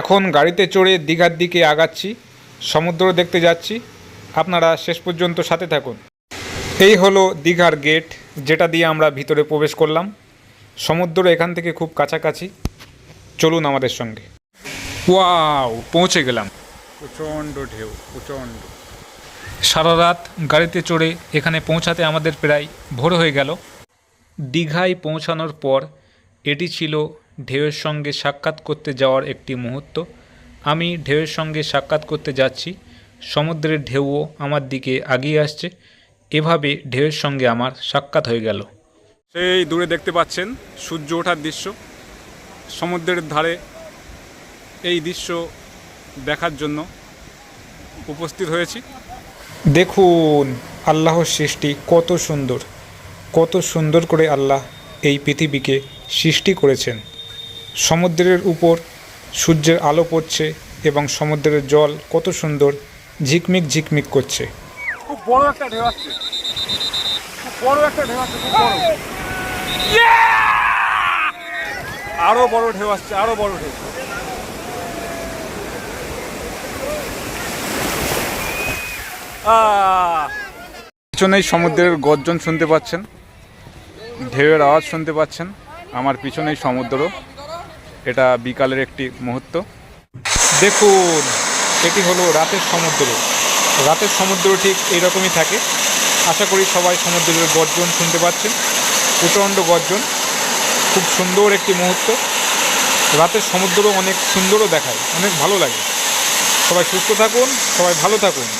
এখন গাড়িতে চড়ে দীঘার দিকে আগাচ্ছি, সমুদ্র দেখতে যাচ্ছি। আপনারা শেষ পর্যন্ত সাথে থাকুন। এই হলো দীঘার গেট, যেটা দিয়ে আমরা ভিতরে প্রবেশ করলাম। সমুদ্র এখান থেকে খুব কাছাকাছি। চলুন আমাদের সঙ্গে। ওয়াও, পৌঁছে গেলাম। প্রচণ্ড ঢেউ, প্রচণ্ড। সারা রাত গাড়িতে চড়ে এখানে পৌঁছাতে আমাদের প্রায় ভোর হয়ে গেল। দীঘায় পৌঁছানোর পর এটি ছিল ঢেউয়ের সঙ্গে সাক্ষাৎ করতে যাওয়ার একটি মুহূর্ত। আমি ঢেউয়ের সঙ্গে সাক্ষাৎ করতে যাচ্ছি। সমুদ্রের ঢেউও আমার দিকে আগিয়ে আসছে। এভাবে ঢেউয়ের সঙ্গে আমার সাক্ষাৎ হয়ে গেল। সেই দূরে দেখতে পাচ্ছেন সূর্য ওঠার দৃশ্য। সমুদ্রের ধারে এই দৃশ্য দেখার জন্য উপস্থিত হয়েছি। দেখুন আল্লাহর সৃষ্টি কত সুন্দর। কত সুন্দর করে আল্লাহ এই পৃথিবীকে সৃষ্টি করেছেন। সমুদ্রের উপর সূর্যের আলো পড়ছে এবং সমুদ্রের জল কত সুন্দর ঝিকমিক ঝিকমিক করছে। খুব বড় একটা ঢেউ আসছে। খুব বড় একটা ঢেউ আসছে খুব বড়। আরও বড় ঢেউ আসছে আরও বড় ঢেউ। পিছনেই সমুদ্রের গর্জন শুনতে পাচ্ছেন ঢেউয়ের আওয়াজ শুনতে পাচ্ছেন আমার পিছনেই সমুদ্র। এটা বিকালের একটি মুহূর্ত। দেখুন, এটি হলো রাতের সমুদ্র। রাতের সমুদ্র ঠিক এইরকমই থাকে। আশা করি সবাই সমুদ্রের গর্জন শুনতে পাচ্ছেন। প্রচণ্ড গর্জন। খুব সুন্দর একটি মুহূর্ত। রাতের সমুদ্র অনেক সুন্দরও দেখায়। অনেক ভালো লাগে। সবাই সুস্থ থাকুন, সবাই ভালো থাকুন।